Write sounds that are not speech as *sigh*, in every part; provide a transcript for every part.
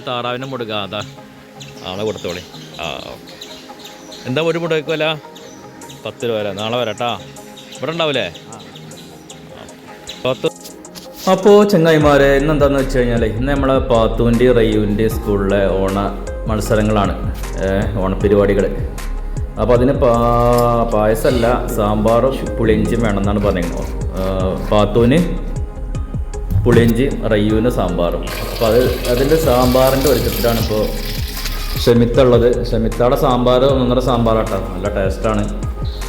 ഇത് താറാവിനെ മുടുക അതാ. നാളെ കൊടുത്തോളി. ആ ഓക്കെ എന്താ ഒരു മുടുക്കല്ല പത്ത് രൂപ വരാം. നാളെ വരാട്ടാ. ഇവിടെ ഉണ്ടാവില്ലേ പത്ത് അപ്പോൾ ചെങ്ങായിമാരെ ഇന്ന് എന്താന്ന് വെച്ച് കഴിഞ്ഞാൽ ഇന്ന് നമ്മളെ പാത്തുവിന്റെ റയ്യുവിന്റെ സ്കൂളിലെ ഓണ മത്സരങ്ങളാണ്. ഓണപരിപാടികൾ അപ്പോൾ അതിന് പാ പായസമല്ല സാമ്പാറും പുളിയിഞ്ചിയും വേണമെന്നാണ് പറഞ്ഞിരുന്നത്. പാത്തുവിന് പുളിയിഞ്ചി റയ്യുവിന് സാമ്പാറും. അപ്പോൾ അത് അതിന്റെ സാമ്പാറിന്റെ ഒരുക്കത്തിലാണ് ഇപ്പോൾ ഷെമിത്തുള്ളത് ഷെമിത്തയുടെ സാമ്പാർ ഒന്നൊന്നര സാമ്പാറാട്ടോ. നല്ല ടേസ്റ്റാണ്.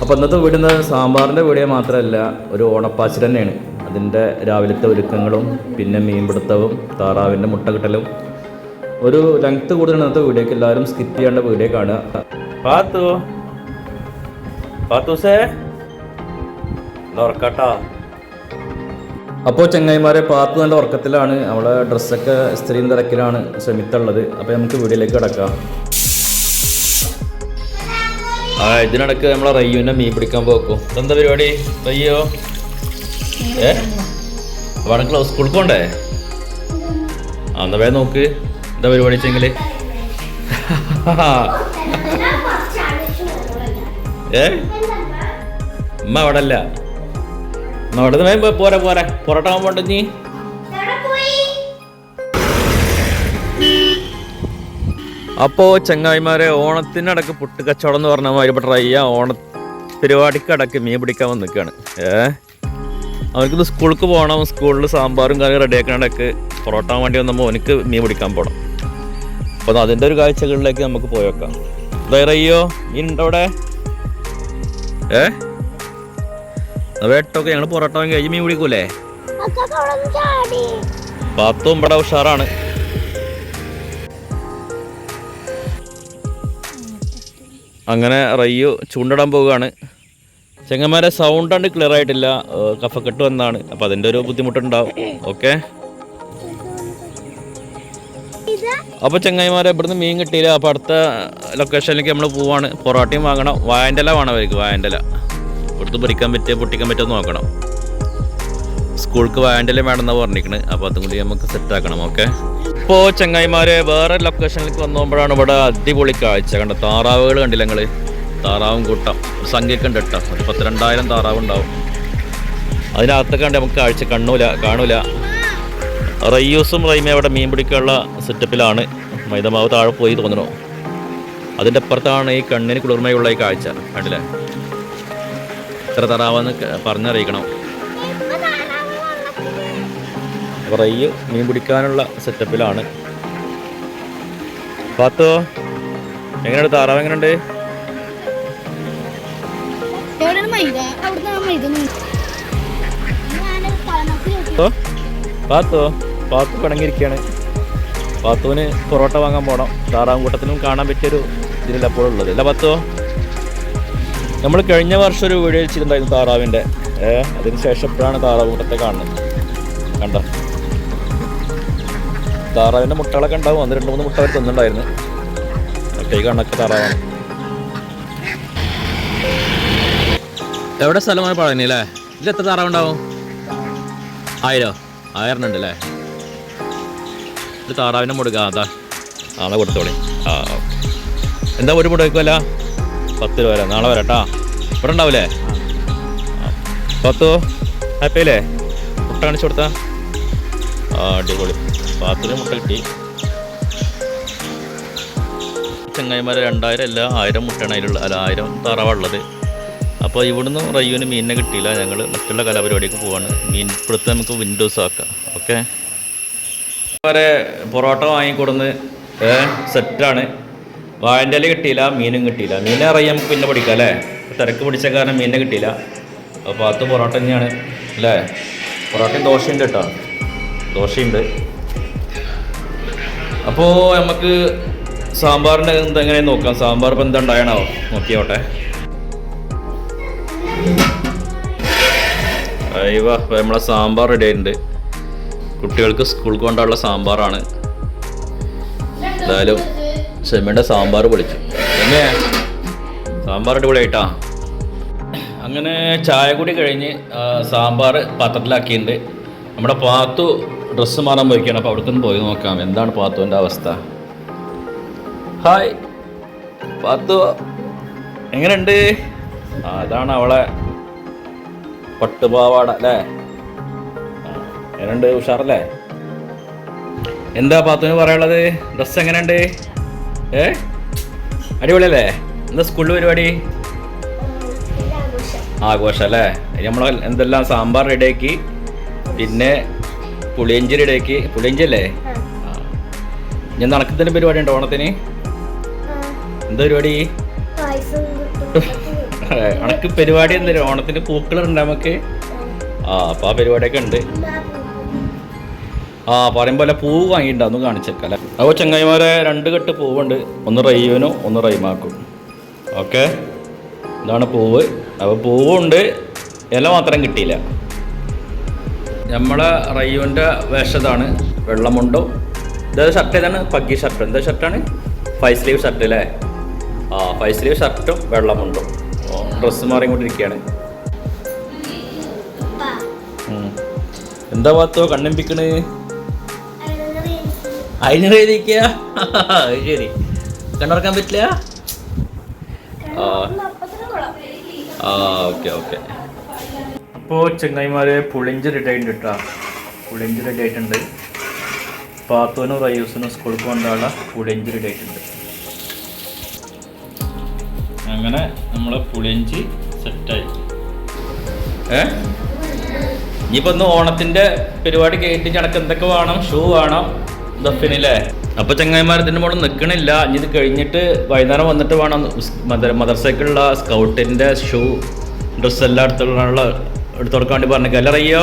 അപ്പോൾ ഇന്നത്തെ വീടുന്ന സാമ്പാറിന്റെ വീഡിയോ മാത്രമല്ല ഒരു ഓണപ്പാച്ചി തന്നെയാണ്. അതിന്റെ രാവിലത്തെ ഒരുക്കങ്ങളും പിന്നെ മീൻപിടുത്തവും താറാവിന്റെ മുട്ടകിട്ടലും ഒരു ലെങ്ത്ത് കൂടുതൽ ഇന്നത്തെ വീഡിയോക്ക് എല്ലാവരും സ്കിപ്പ് ചെയ്യേണ്ട വീഡിയോ കാണുക. പാത്തു. പാത്തൂസേ. ഉറക്കാട്ടാ? അപ്പോൾ ചെങ്ങായിമാരെ പാത്തു നല്ല ഉറക്കത്തിലാണ്. അവളെ ഡ്രസ്സൊക്കെ സ്ത്രീ തിരക്കിലാണ് ശ്രമിത്തുള്ളത്. അപ്പോൾ നമുക്ക് വീഡിയോയിലേക്ക് കിടക്കാം. ആ ഇതിനിടക്ക് നമ്മളെ റയ്യുവിനെ മീൻ പിടിക്കാൻ പോക്കും. എന്താ പരിപാടി? റയ്യോ? ഏ? വടക്കുള്ള സ്കൂൾക്ക് പോണ്ടേ? ആ വേഗം നോക്ക്. എന്താ പരിപാടി വെച്ചെങ്കിൽ ഏ? അമ്മ അവിടെ അല്ല. ഉമ്മ അവിടെ വേഗം പോരെ പോരെ. പൊറോട്ട ആവാൻ പോണ്ട നീ അപ്പോൾ ചങ്ങായിമാരെ ഓണത്തിനടക്ക് പുട്ട് കച്ചവടം എന്ന് പറഞ്ഞ മാതിരി ഇപ്പോൾ ട്രൈ ഓണ പരിപാടിക്കടക്ക് മീൻ പിടിക്കാൻ വന്ന് നിൽക്കുകയാണ് ഏ? അവർക്കിത് സ്കൂൾക്ക് പോകണം സ്കൂളിൽ സാമ്പാറും കറി റെഡിയാക്കണടക്ക് പൊറോട്ട വേണ്ടി വന്നപ്പോൾ അവനക്ക് മീൻ പിടിക്കാൻ പോകണം അപ്പോൾ അതിന്റെ ഒരു കാഴ്ചകളിലേക്ക് നമുക്ക് പോയേക്കാം ധൈര്യോ മീൻ ഉണ്ടോ അവിടെ? ഏ? വേട്ടൊക്കെ ഞങ്ങൾ പൊറോട്ട വാങ്ങി കഴിഞ്ഞ് മീൻ പിടിക്കൂലേ? പാത്തും ഇവിടെ ഉഷാറാണ്. അങ്ങനെ റയ്യു ചൂണ്ടിടാൻ പോവുകയാണ്. ചെങ്ങന്മാരെ സൗണ്ട് ആണ് ക്ലിയർ ആയിട്ടില്ല. കഫക്കെട്ട് വന്നാണ്. അപ്പൊ അതിന്റെ ഒരു ബുദ്ധിമുട്ടുണ്ടാവും. ഓക്കെ? അപ്പോൾ ചെങ്ങായിമാരെ ഇവിടുന്ന് മീൻ കിട്ടിയില്ല. അപ്പോൾ അടുത്ത ലൊക്കേഷനിലേക്ക് നമ്മൾ പോവാണ്. പൊറോട്ടയും വാങ്ങണം. വായന്റെ ഇല വേണം അവർക്ക് വായന്റെ ഇല ഇവിടുത്തെ പൊരിക്കാൻ പറ്റിയ പൊട്ടിക്കാൻ പറ്റുമോ നോക്കണം. സ്കൂൾക്ക് വായന്റെ ഇല വേണമെന്നാണ് പറഞ്ഞിരിക്കണത് അപ്പോൾ അതും കൂടി നമുക്ക് സെറ്റ് ആക്കണം ഓക്കെ ഇപ്പോൾ ചെങ്ങായിമാരെ വേറെ ലൊക്കേഷനിലേക്ക് വന്നു പോകുമ്പോഴാണ് ഇവിടെ അടിപൊളി കാഴ്ച കണ്ട താറാവുകൾ കണ്ടില്ല ഞങ്ങൾ താറാവും കൂട്ടം. ഒരു സംഖ്യയൊക്കെ ഉണ്ട് കേട്ടോ. ഒരു പത്തിരണ്ടായിരം താറാവ് ഉണ്ടാവും. അതിനകത്തൊക്കെ കണ്ട് നമുക്ക് കാഴ്ച കണ്ണൂല കാണൂല. റയ്യൂസും റൈമയും അവിടെ മീൻ പിടിക്കാനുള്ള സെറ്റപ്പിലാണ് മൈദമാവ് താഴെ പോയി തോന്നണോ അതിന്റെ അപ്പുറത്താണ് ഈ കണ്ണിന് കുളിർമയുള്ള ഈ കാഴ്ച. കണ്ടില്ലേ? എത്ര തറാവെന്ന് പറഞ്ഞറിയിക്കണം. റയ്യ് മീൻ പിടിക്കാനുള്ള സെറ്റപ്പിലാണ് പാത്തോ എങ്ങനെയാണ് താറാവ് എങ്ങനെയുണ്ട്? പാത്തോ പാത്തോ പിണങ്ങിയിരിക്കുകയാണ് പാത്തുവിന് പൊറോട്ട വാങ്ങാൻ പോകണം താറാവും കൂട്ടത്തിനും കാണാൻ പറ്റിയൊരു ഇതിലപ്പോഴുള്ളത് അല്ല പാത്തോ? നമ്മൾ കഴിഞ്ഞ വർഷം ഒരു വീഡിയോ വെച്ചിട്ടുണ്ടായിരുന്നു താറാവിന്റെ. അതിന് ശേഷം ഇപ്പോഴാണ് താറാവ് മുട്ടത്തെ കാണുന്നത്. കണ്ട? താറാവിന്റെ മുട്ടകളൊക്കെ ഉണ്ടാവും. അന്ന് രണ്ട് മൂന്ന് മുട്ട അവർ തിന്നുണ്ടായിരുന്നു ഒക്കെ ഈ കണ്ണൊക്കെ താറാവാണ്. എവിടെ സ്ഥലമായി പഴനി അല്ലേ ഇതിൽ എത്ര താറാവ് താറാവുണ്ടാവും ആയിരോ? ആയിരം അല്ലേ ഇത് താറാവിന്റെ മുടുക. അതാ. ആളെ കൊടുത്തോളി. ആ എന്താ ഒരു മുടക്കല്ല പത്ത് രൂപ വരാം. നാളെ വരാട്ടാ. ഇവിടെ ഉണ്ടാവില്ലേ. പത്തോ ഹാപ്പിയല്ലേ മുട്ട കാണിച്ചു കൊടുത്താ. അടിപൊളി. പാത്രം മുട്ട കിട്ടി. ചെങ്ങായിമാരെ രണ്ടായിരം അല്ല ആയിരം മുട്ടയാണ് അതിലുള്ള അല്ല ആയിരം താറാവുള്ളത് അപ്പോൾ ഇവിടുന്ന് റയ്യൂന് മീനിനെ കിട്ടിയില്ല. ഞങ്ങൾ മറ്റുള്ള കലാപരിപാടിക്ക് പോവാണ്. മീൻ ഇപ്പോഴത്തെ നമുക്ക് വിൻഡോസ് ആക്കാം. ഓക്കെ വരെ പൊറോട്ട വാങ്ങിക്കൊടുന്ന് സെറ്റാണ് വാഴന്റെ ഇല കിട്ടിയില്ല മീനും കിട്ടിയില്ല. മീനെ അറിയാം പിന്നെ പിടിക്കാം അല്ലേ? തിരക്ക് പിടിച്ച കാരണം മീനെ കിട്ടിയില്ല. അപ്പോൾ അത് പൊറോട്ട തന്നെയാണ് അല്ലേ? പൊറോട്ടയും ദോശയുണ്ട് കേട്ടോ. ദോശയുണ്ട്. അപ്പോൾ നമുക്ക് സാമ്പാറിന്റെ എന്തെങ്ങനെ നോക്കാം? സാമ്പാർ ഇപ്പം എന്താ ഉണ്ടായണോ നോക്കിയോട്ടെ. അയ്യവ നമ്മളെ സാമ്പാർ റെഡി ആയിട്ടുണ്ട്. കുട്ടികൾക്ക് സ്കൂൾ കൊണ്ടുള്ള സാമ്പാറാണ്. എന്തായാലും ഷെമിയുടെ സാമ്പാർ പൊളിച്ചു. എന്നെ സാമ്പാർ അടിപൊളിയായിട്ടാ. അങ്ങനെ ചായ കൂടി കഴിഞ്ഞ് സാമ്പാർ പാത്രത്തിലാക്കിയിട്ടുണ്ട്. നമ്മുടെ പാത്തു ഡ്രസ്സ് മാറാൻ പോയിക്കാണ് അപ്പോൾ അവിടുത്തെ പോയി നോക്കാം. എന്താണ് പാത്തുവിന്റെ അവസ്ഥ? ഹായ്. പാത്തു എങ്ങനെയുണ്ട്? അതാണ് അവളെ പട്ടുപാവാട അല്ലേ? എങ്ങനെയുണ്ട്? ഉഷാറല്ലേ? എന്താ പാത്തുവിന് പറയാനുള്ളത്? ഡ്രസ്സ് എങ്ങനെയുണ്ട്? ഏ? അടിപൊളിയല്ലേ? എന്താ സ്കൂളിൽ പരിപാടി? ആഘോഷം അല്ലേ നമ്മൾ എന്തെല്ലാം സാമ്പാർ റെഡിയാക്കി പിന്നെ പുളിയഞ്ചി റെഡിയാക്കി പുളിയഞ്ചി അല്ലേ? ഞാൻ നടക്കുന്നതിന് പരിപാടി ഉണ്ടോ ഓണത്തിന്? എന്താ പരിപാടി? *laughs* അണക്ക് പരിപാടി എന്തായാലും ഓണത്തിന് പൂക്കളുണ്ട് നമുക്ക്? ആ. അപ്പൊ ആ പരിപാടിയൊക്കെ ഉണ്ട്. ആ പറയും പോലെ പൂവ് വാങ്ങിയിട്ടുണ്ട്. അതൊന്ന് കാണിച്ചേക്കല്ലേ അപ്പോൾ ചങ്ങായിമാരെ രണ്ട് കെട്ട് പൂവുണ്ട്. ഒന്ന് റയ്യൂനും ഒന്ന് റൈമാക്കും. ഓക്കെ? ഇതാണ് പൂവ്. അപ്പോൾ പൂവുണ്ട്. ഇല മാത്രം കിട്ടിയില്ല. നമ്മളെ റയ്യുവിന്റെ വേഷതാണ് വെള്ളമുണ്ടോ. ഇതായത് ഷർട്ട് ഏതാണ്? പഗ്ഗി ഷർട്ട് എന്താ ഷർട്ടാണ് ഫൈവ് സ്ലീവ് ഷർട്ട് അല്ലേ? ആ ഫൈവ് സ്ലീവ് ഷർട്ടും വെള്ളമുണ്ടും. ഡ്രസ്സ് മാറിക്കൊണ്ടിരിക്കുകയാണ്. എന്താ പാത്തോ? കണ്ണിമ്പിക്കണ് അതിന് എഴുതിക്കുക ശരി. കണ്ടുറക്കാൻ പറ്റില്ല? ആ. Okay okay. അപ്പോൾ ചെങ്ങായിമാരെ പുളിഞ്ച് റെഡി ആയിട്ടുണ്ട് കേട്ടോ പുളിഞ്ച് റെഡി ആയിട്ടുണ്ട്. പാത്തോനും റയൂസിനും സ്കൂളിൽ കൊണ്ടുള്ള പുളിഞ്ച് റെഡി ആയിട്ടുണ്ട്. അങ്ങനെ നമ്മളെ പുളിഞ്ചി സെറ്റായി ഏ? ഇനിയിപ്പോൾ ഒന്ന് ഓണത്തിന്റെ പരിപാടി കഴിഞ്ഞിട്ട് അടക്കം എന്തൊക്കെ വേണം? ഷൂ വേണം. ദഫിനില്ലേ അപ്പൊ ചങ്ങായിമാർ ഇതിന്റെ മുകളിൽ നിൽക്കണില്ല ഇനി ഇത് കഴിഞ്ഞിട്ട് വൈകുന്നേരം വന്നിട്ട് വേണം മദർസൈക്കിളുള്ള സ്കൗട്ടിന്റെ ഷൂ ഡ്രസ് എല്ലാം എടുത്തുള്ള എടുത്തു കൊടുക്കാൻ വേണ്ടി പറഞ്ഞു കല്ലറിയോ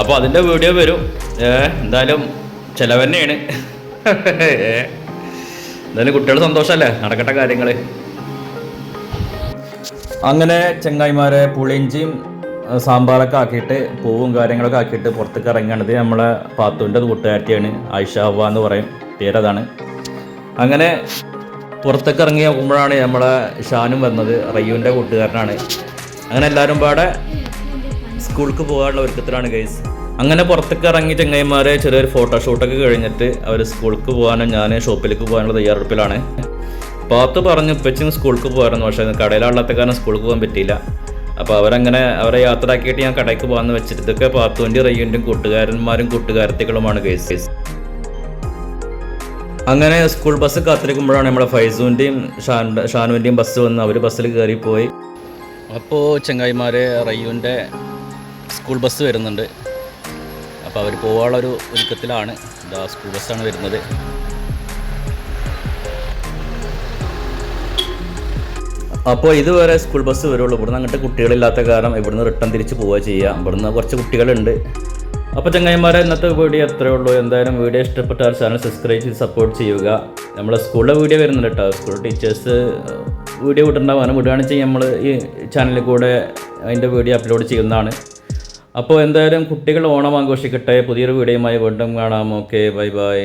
അപ്പോൾ അതിന്റെ വീഡിയോ വരും. എന്തായാലും ചിലവ് തന്നെയാണ്. ഏ, എന്തായാലും *laughs* കുട്ടികൾ സന്തോഷമല്ലേ നടക്കട്ടെ കാര്യങ്ങൾ അങ്ങനെ ചെങ്ങായിമാരെ പുളിഞ്ചിയും സാമ്പാറൊക്കെ ആക്കിയിട്ട് പൂവും കാര്യങ്ങളൊക്കെ ആക്കിയിട്ട് പുറത്തേക്ക് ഇറങ്ങുകയാണത് നമ്മളെ പാത്തുവിന്റെ കൂട്ടുകാരിയാണ് ആയിഷ ഹവ എന്ന് പറയും. പേരതാണ്. അങ്ങനെ പുറത്തേക്ക് ഇറങ്ങി നോക്കുമ്പോഴാണ് നമ്മളെ ഷാനും വന്നത് റയ്യുവിന്റെ കൂട്ടുകാരനാണ്. അങ്ങനെ എല്ലാവരും പാടെ സ്കൂൾക്ക് പോകാനുള്ള ഒരുക്കത്തിലാണ് ഗൈസ് അങ്ങനെ പുറത്തേക്ക് ഇറങ്ങി ചെങ്ങൈമാരെ ചെറിയൊരു ഫോട്ടോഷൂട്ടൊക്കെ കഴിഞ്ഞിട്ട് അവർ സ്കൂൾക്ക് പോകാനും ഞാൻ ഷോപ്പിലേക്ക് പോകാനുള്ള തയ്യാറെടുപ്പിലാണ്. പാത്ത് പറഞ്ഞു ഇപ്പച്ചും സ്കൂൾക്ക് പോകാറുണ്ട് പക്ഷേ കടയിലുള്ളത്തെ കാരണം സ്കൂൾക്ക് പോകാൻ പറ്റിയില്ല. അപ്പോൾ അവരങ്ങനെ അവരെ യാത്രയാക്കിയിട്ട് ഞാൻ കടയ്ക്ക് പോകാമെന്ന് വെച്ചിട്ട് ഇതൊക്കെ പാത്തുവിന്റെ റയ്യന്റെയും കൂട്ടുകാരന്മാരും കൂട്ടുകാരത്തികളുമാണ് കേസ് അങ്ങനെ സ്കൂൾ ബസ് കാത്തിരിക്കുമ്പോഴാണ് നമ്മുടെ ഫൈസുവിന്റെയും ഷാൻ ഷാനുവിന്റെയും ബസ് വന്ന് അവർ ബസ്സിൽ കയറിപ്പോയി അപ്പോൾ ചങ്ങായിമാരെ റയ്യൂന്റെ സ്കൂൾ ബസ് വരുന്നുണ്ട്. അപ്പോൾ അവർ പോകാനുള്ളൊരു ഒരുക്കത്തിലാണ്. ഇതാ സ്കൂൾ ബസ്സാണ് വരുന്നത്. അപ്പോൾ ഇതുവരെ സ്കൂൾ ബസ് വരുള്ളൂ. ഇവിടുന്ന് അങ്ങോട്ട് കുട്ടികളില്ലാത്ത കാരണം ഇവിടുന്ന് റിട്ടേൺ തിരിച്ച് പോവുക ചെയ്യുക ഇവിടുന്ന് കുറച്ച് കുട്ടികളുണ്ട്. അപ്പോൾ ചങ്ങായിമാരെ ഇന്നത്തെ വീഡിയോ എത്രയേ ഉള്ളൂ. എന്തായാലും വീഡിയോ ഇഷ്ടപ്പെട്ടാൽ ചാനൽ സബ്സ്ക്രൈബ് ചെയ്ത് സപ്പോർട്ട് ചെയ്യുക. നമ്മളെ സ്കൂളിലെ വീഡിയോ വരുന്നുണ്ട് കേട്ടോ. സ്കൂൾ ടീച്ചേഴ്സ് വീഡിയോ വിട്ടുണ്ടാവും അങ്ങനെ വിടുകയാണെന്ന് വെച്ചാൽ നമ്മൾ ഈ ചാനലിൽ കൂടെ അതിന്റെ വീഡിയോ അപ്ലോഡ് ചെയ്യുന്നതാണ്. അപ്പോൾ എന്തായാലും കുട്ടികൾ ഓണം ആഘോഷിക്കട്ടെ. പുതിയൊരു വീഡിയോയുമായി വീണ്ടും കാണാം. Okay bye bye